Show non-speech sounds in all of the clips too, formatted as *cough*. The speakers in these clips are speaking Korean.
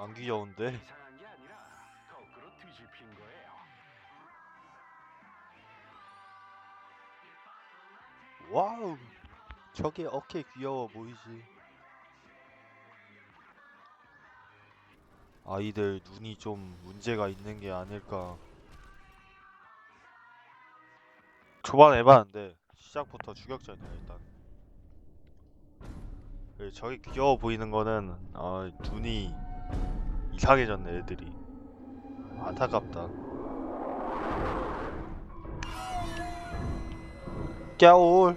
안 귀여운데? 이상한 게 아니라 거꾸로 뒤집힌 거예요. 와우 저게 어깨 귀여워 보이지 아이들 눈이 좀 문제가 있는 게 아닐까 초반 해봤는데 시작부터 추격전이야 일단 그 저기 귀여워 보이는 거는 아 눈이 이상해졌네 애들이. 안타깝다. 깨올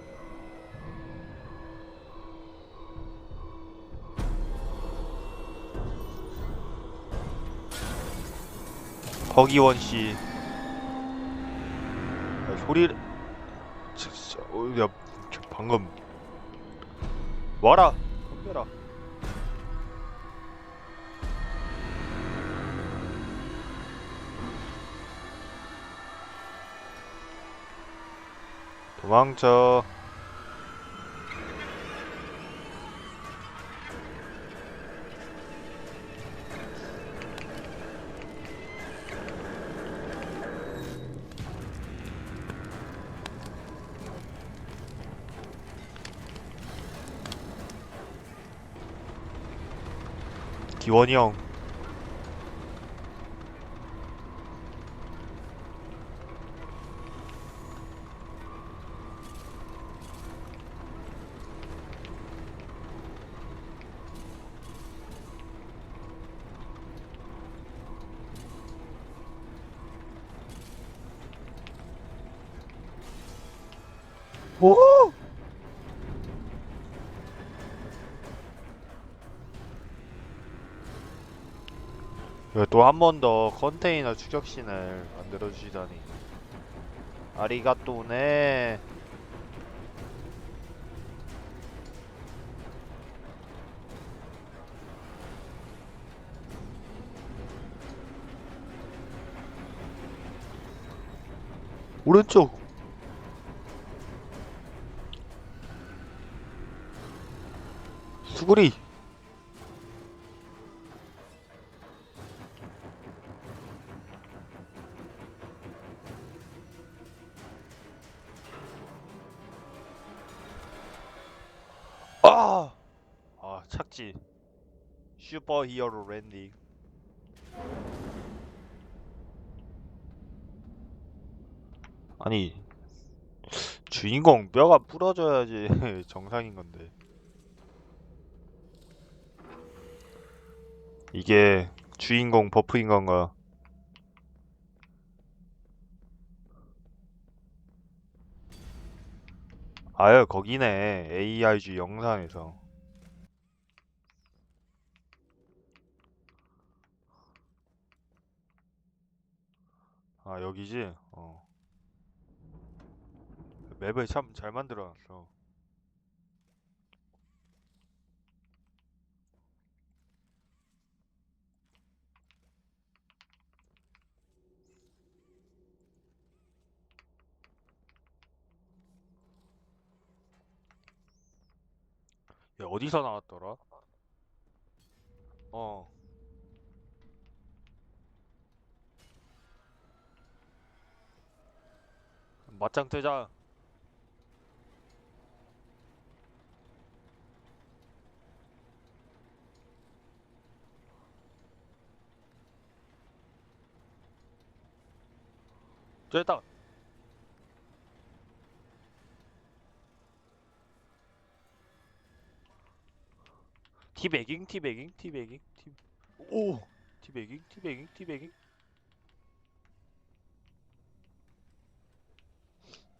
허기원 씨. 야, 소리를 진짜 어, 야저 방금 와라! 덤벼라 도망쳐. 기원이 형 또한번 더 컨테이너 추격신을 만들어 주시다니. 아리가또네. 오른쪽. 수구리 슈퍼 히어로 랜딩. 아니, 주인공 뼈가 부러져야지 *laughs* 정상인 건데. 이게 주인공 버프인 건가? 아유, 거기네. AIG 영상에서. 아, 여기지? 어. 맵을 참 잘 만들어 놨어. 야, 어디서 나왔더라? 어. 맞짱 뜨자. 됐다. 티베깅 티베깅 티베깅 티 오! 티베깅 티베깅 티베깅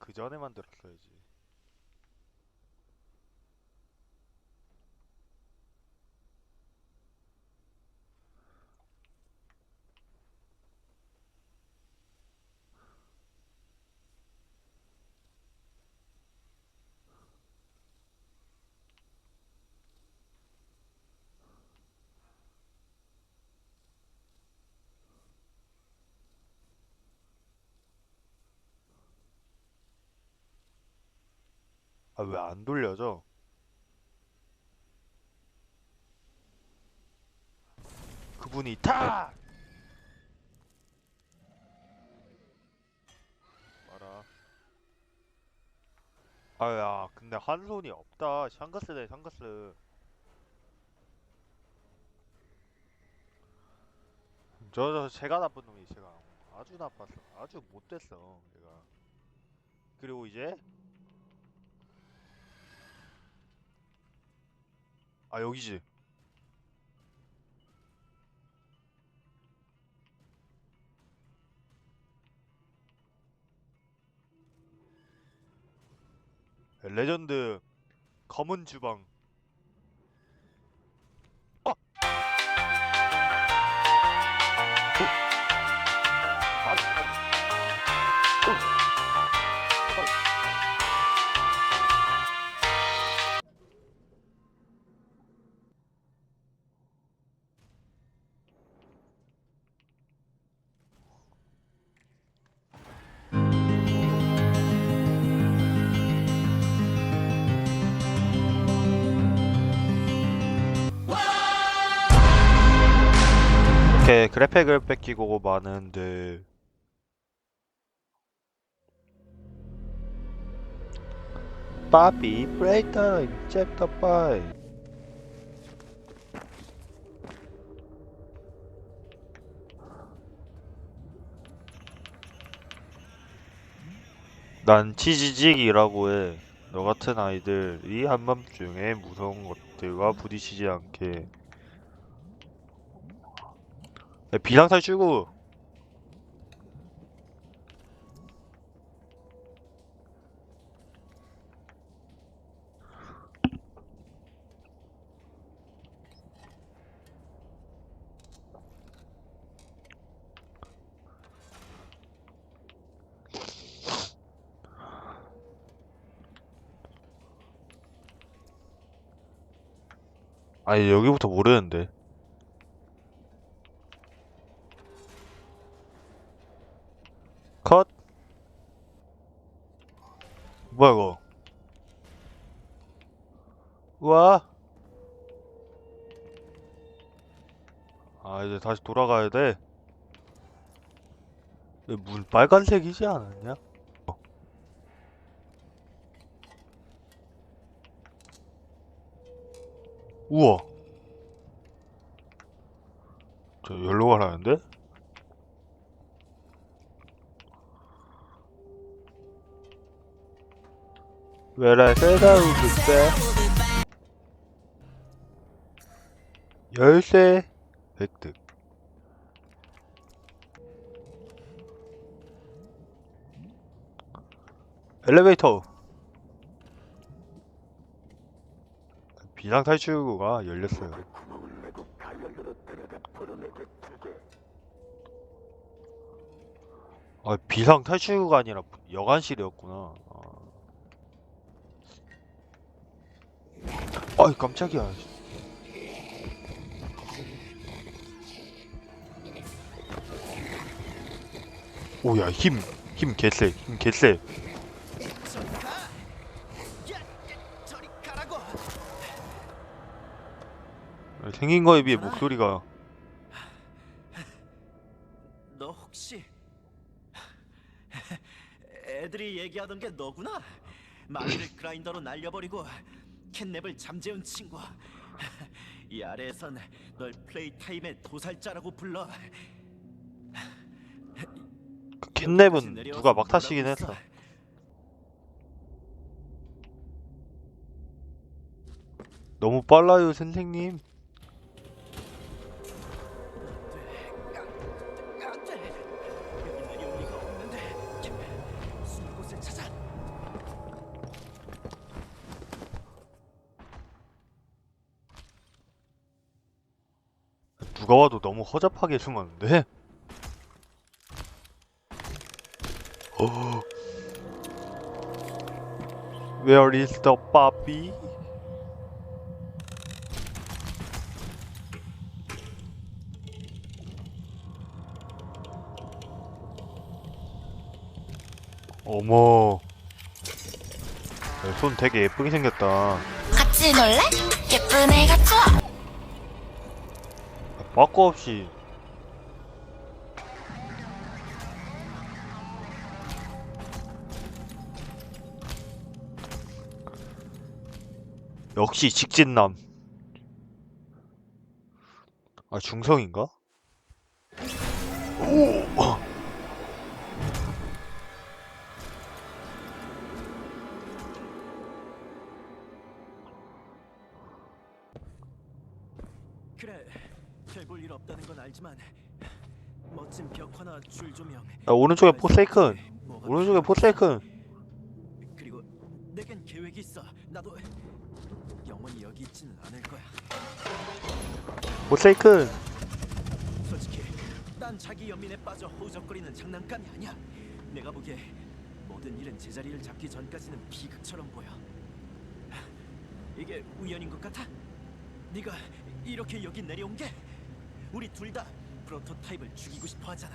그 전에 만들었어야지. 아, 왜 안 돌려져? 그분이 타! 봐라. 아야, 근데 한 손이 없다. 샹가스네, 샹가스. 저, 저, 제가 나쁜 놈이 제가 아주 나빴어. 아주 못됐어, 얘가. 그리고 이제 아 여기지. 레전드 검은 주방. 그래픽을 뺏기고 마는데 빠삐 브레이타임 챕터 5 난 치지직이라고 해. 너 같은 아이들이 한밤중에 무서운 것들과 부딪히지 않게 야, 비상탈출구. 아니 여기부터 모르는데 뭐야 이거 우와 아 이제 다시 돌아가야 돼. 이문 빨간색이지 않았냐? 어. 우와. 저 열로 가라는데? Would be 열쇠 획득. 엘리베이터. 비상 탈출구가 열렸어요. 아, 비상 탈출구가 아니라 여관실이었구나. 아. 아이 깜짝이야. 오야 힘, 힘 개쎄, 힘 개쎄. 생긴 거에 비해 목소리가 너 혹시 애들이 얘기하던 게 너구나? 마귀를 그라인더로 날려버리고 캣냅을 잠재운 친구. *laughs* 이 아래에선 널 플레이 타임의 도살자라고 불러. 그 캣냅은 누가 막 타시긴 했어. 너무 빨라요, 선생님. 누가 와도 너무 허접하게 숨었는데? 어. Where is the puppy? 어머. 야, 손 되게 예쁘게 생겼다. 같이 놀래? 예쁜 애가 좋아. 막고 없이 역시 직진남 아 중성인가? 오! 그래, 별볼일 없다는 건 알지만 멋진 벽화나 줄 조명. 야 오른쪽에 포세이큰 뭐가 오른쪽에? 포세이큰 그리고 내겐 계획이 있어. 나도 영원히 여기 있지는 않을 거야. 포세이큰 솔직히 난 자기 연민에 빠져 호적거리는 장난감이 아니야. 내가 보기에 모든 일은 제자리를 잡기 전까지는 비극처럼 보여. 이게 우연인 것 같아? 네가 이렇게 여기 내려온 게 우리 둘 다 프로토타입을 죽이고 싶어 하잖아.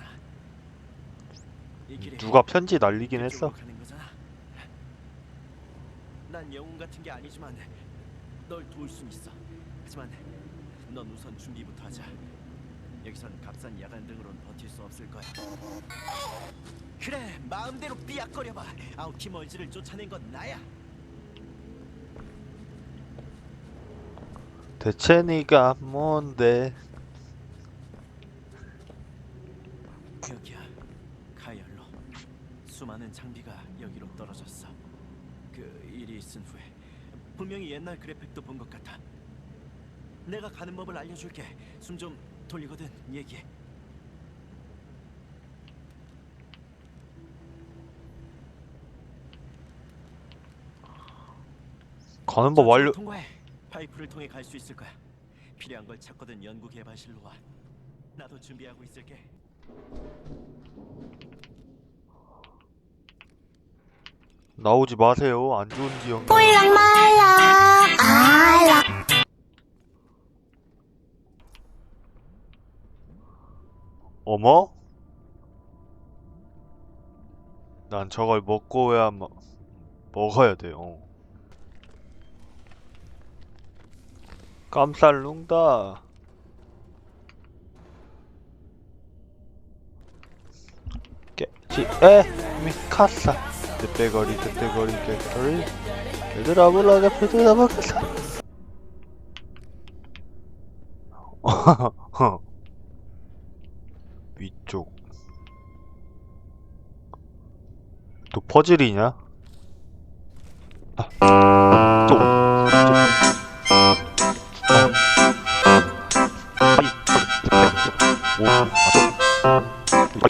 이 길에 누가 편지 날리긴 이쪽으로 했어 가는 거잖아. 난 영웅 같은 게 아니지만 널 도울 순 있어. 하지만 넌 우선 준비부터 하자. 여기선 값싼 야간 등으론 버틸 수 없을 거야. 그래, 마음대로 삐약거려봐. 아우키 멀지를 쫓아낸 건 나야. 대체 네가 뭔데 여기야, 카이얼로. 수 많은 장비가 여기로 떨어졌어. 그 일이 있은 후에 분명히 옛날 그래픽도 본 것 같아. 내가 가는 법을 알려줄게. 숨 좀 돌리거든 얘기해. 가는 법 완료 통과해. 파이프를 통해 갈 수 있을 거야. 필요한 걸 찾거든 연구 개발실로 와. 나도 준비하고 있을게. 나오지 마세요 안 좋은 지형 Pulang malam Alam 어머? 난 저걸 먹고야 마... 먹어야 돼요. 깜살룽다. 깨지 에 미카사. 뜨떼거리 뜨떼거리 깨거리. 얘들아 불러가 표들아 먹겠어. 위쪽. 또 퍼즐이냐? 아, 또. 오, 아, 또.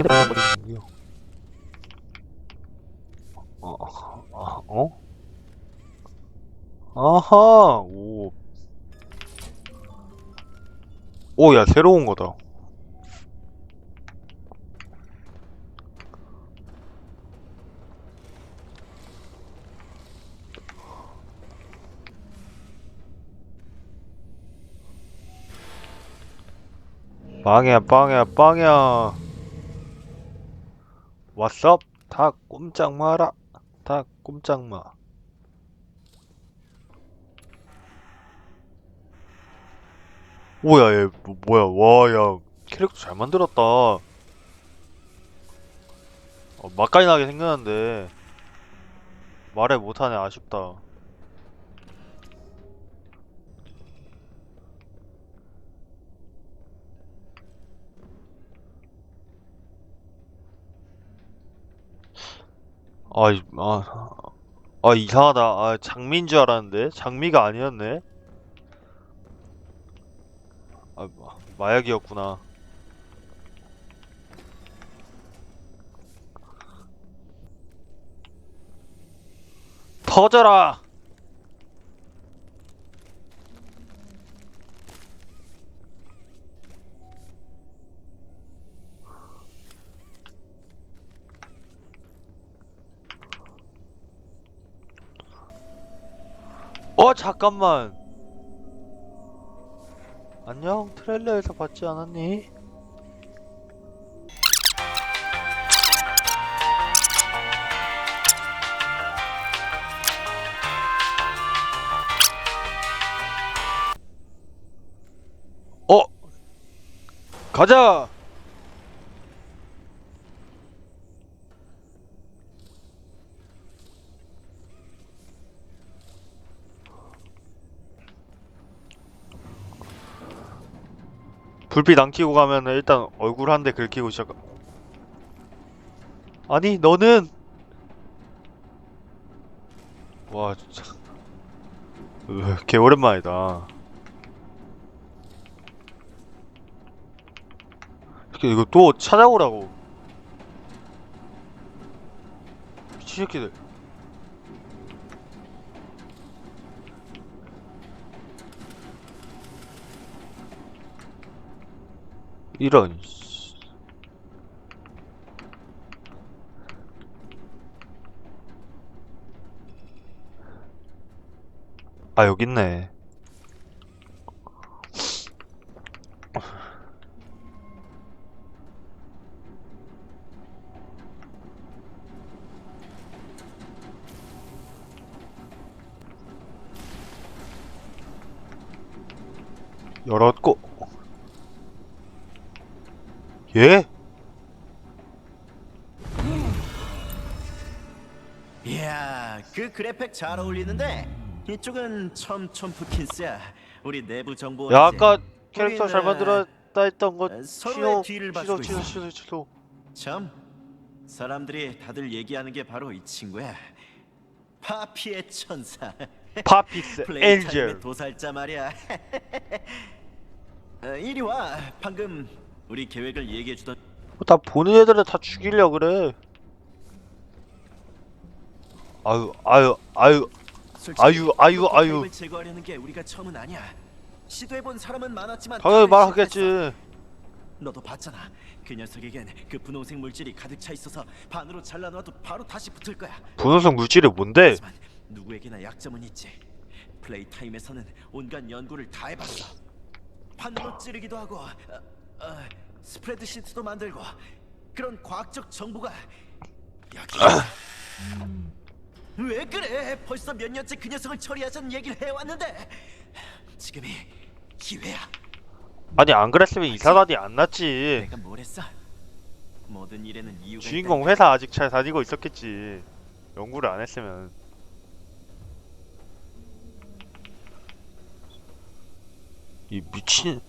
어, 아, 어? 아하, 오. 오, 야, 새로운 거다. 빵이야 빵이야 빵이야 왓썹 다 꼼짝 마라 다 꼼짝 마 오야 얘 뭐, 뭐야. 와야. 캐릭터 잘 만들었다. 어, 맛깔이 나게 생겼는데. 말해 못하네. 아쉽다. 아, 이- 아, 아 이상하다. 아 장미인 줄 알았는데? 장미가 아니었네. 아 마- 마약이었구나. 터져라. 어 잠깐만. 안녕 트레일러에서 봤지 않았니? 어 가자! 불빛 안 켜고 가면은 일단 얼굴 한 대 긁히고 시작. 아니 너는 와 진짜 으, 개 오랜만이다. 이거 또 찾아오라고. 미친 새끼들. 이런. 씨. 아 여기 있네. 열었고. 예? 이야, 그 그래픽 잘 어울리는데 이쪽은 첨 첨프킨스야. 우리 내부 정보. 야 아까 캐릭터 잘 만들었다 했던 거 어, 서로의 취소 뒤를 취소 봐주고 취소 있어. 취소 취소 참 사람들이 다들 얘기하는 게 바로 이 친구야. 파피의 천사. 파피스 *laughs* 플레이 타임의 엔젤 도살자 말이야. *laughs* 어, 이리 와. 방금 우리 계획을 얘기해 주던 다 보는 애들은 다 죽이려 그래 아유 아유 아유 솔직히 아유, 아유, 아유. 프로토타입을 제거하려는 게 우리가 처음은 아니야. 시도해 본 사람은 많았지만 당연히 다들 실패했어. 말하겠지 너도 봤잖아. 그 녀석에겐 그 분홍색 물질이 가득 차 있어서 반으로 잘라놔도 바로 다시 붙을 거야. 분홍색 물질이 뭔데 하지만 누구에게나 약점은 있지. 플레이 타임에서는 온갖 연구를 다 해봤어. 판으로 찌르기도 하고, 어, 어, 스프레드 시트도 만들고 그런 과학적 정보가 여기. 왜 그래? 벌써 몇 년째 그 녀석을 처리하자는 얘기를 해왔는데 지금이 기회야. 아니 안 그랬으면 이 사단이 안 났지 내가 뭘 했어? 모든 일에는 이유가 주인공 있다니까. 회사 아직 잘 다니고 있었겠지 연구를 안 했으면 이 미친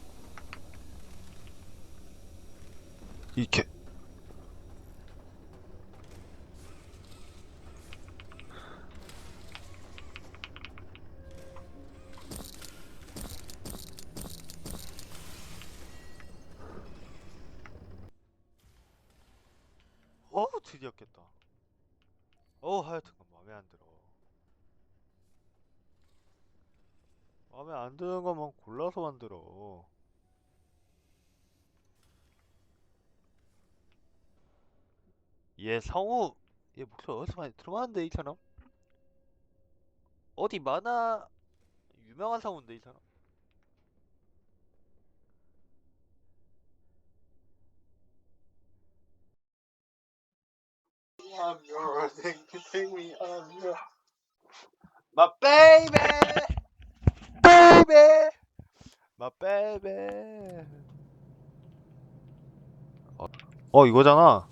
이개. 어 드디어 깼다. 어 하여튼간 마음에 안 들어. 마음에 안 드는 것만 골라서 만들어 얘 성우 얘 목소리 어디서 많이 들어봤는데 이 사람 어디 만화 유명한 성우인데 이 사람 I'm yours, and you take me, I'm yours. My baby, baby, my baby. 어, 어 이거잖아.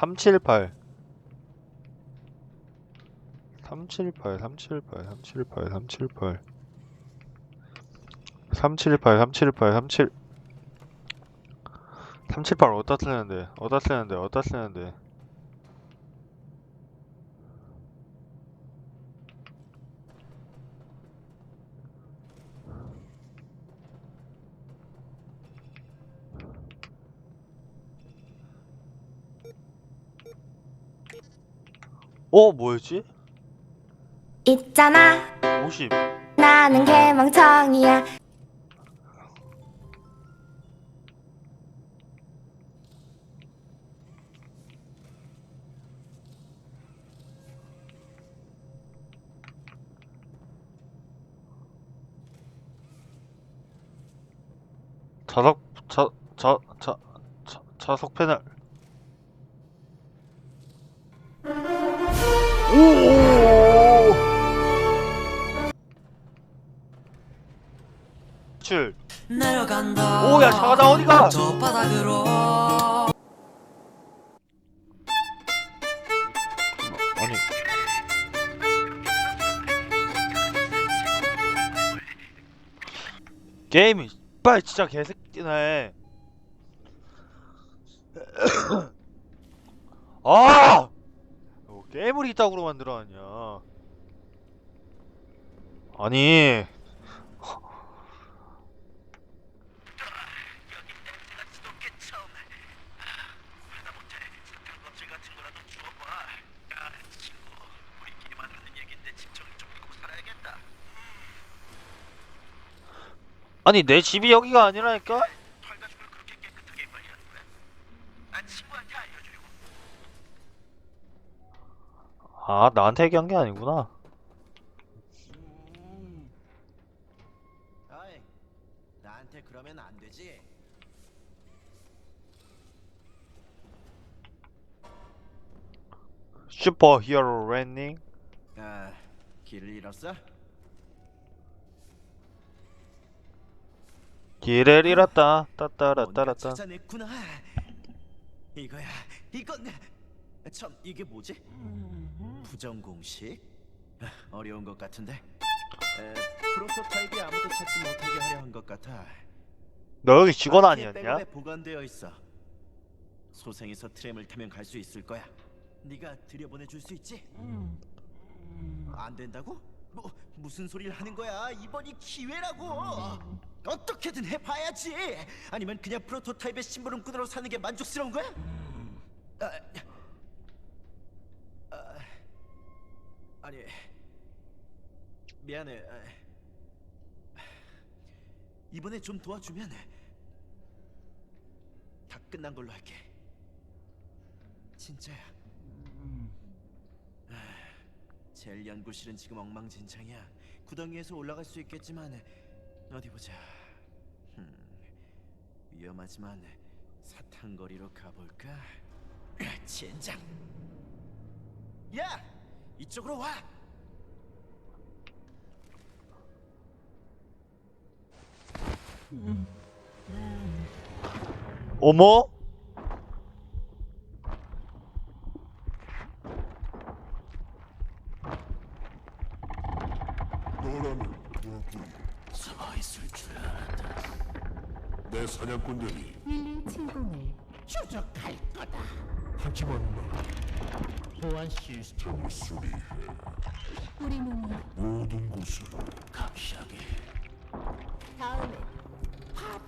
378 378 378 378 378 378 378 37 378 어디다 쓰는데 어디다 쓰는데 어디다 쓰는데 어 뭐였지? 있잖아. 50 나는 개멍청이야. 자석 자 자 자 자석 패널 오! 출 내려간다. 오야 차가다 어디가? 저 바닥으로. 아니. 게임이 빨 진짜 개새끼네. *coughs* 아 뭐 게임을 이따구로 만들어놨냐 아니 아니 내 집이 여기가 아니라니까? 아 나한테 얘기한 게 아니구나 아이, 나한테 그러면 안 되지. 슈퍼 히어로 랜닝 아, 길을 잃었어? 길을 잃었다 따따라따라따 찾아냈구나. 이거야, 이건 참 이게 뭐지? 부정 공식? 아, *laughs* 어려운 것 같은데. 에, 프로토타입이 아무도 찾지 못하게 하려 한 것 같아. 너 여기 직원 아니었냐? 백업에 보관되어 있어. 소생에서 트램을 타면 갈 수 있을 거야. 네가 들여보내줄 수 있지? 안 된다고? 뭐 무슨 소리를 하는 거야? 이번이 기회라고. 어떻게든 해봐야지. 아니면 그냥 프로토타입의 심부름꾼으로 사는 게 만족스러운 거야? 아, 아, 아니 미안해. 아, 이번에 좀 도와주면 다 끝난 걸로 할게. 진짜야. 아, 젤 연구실은 지금 엉망진창이야. 구덩이에서 올라갈 수 있겠지만 어디 보자. 흠, 위험하지만 사탕거리로 가볼까? 아, 젠장. 야, 이쪽으로 와. 어머? 너라면 누구니? 살아있을 줄 알았다. 내 사냥꾼들이 1170을 추적할 거다. 하지만 나 보안 시스템 수리해 우리 눈이 모든 곳을 감시하게. 다음에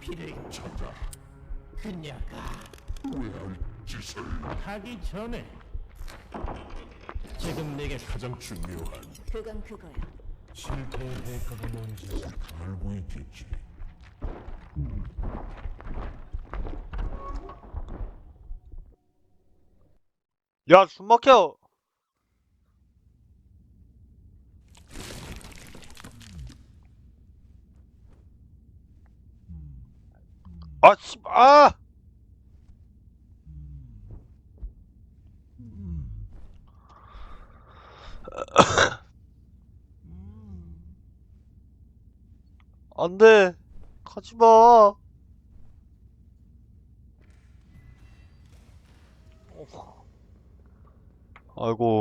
피를 찾아 그녀가 후회할 짓을 하기 전에 지금 내게 가장 중요한 그건 그거야 실패의 대가가 뭔지 알고 있겠지. 야 숨 막혀 아 씨, 아! 안 돼. 가지 마. 아이고.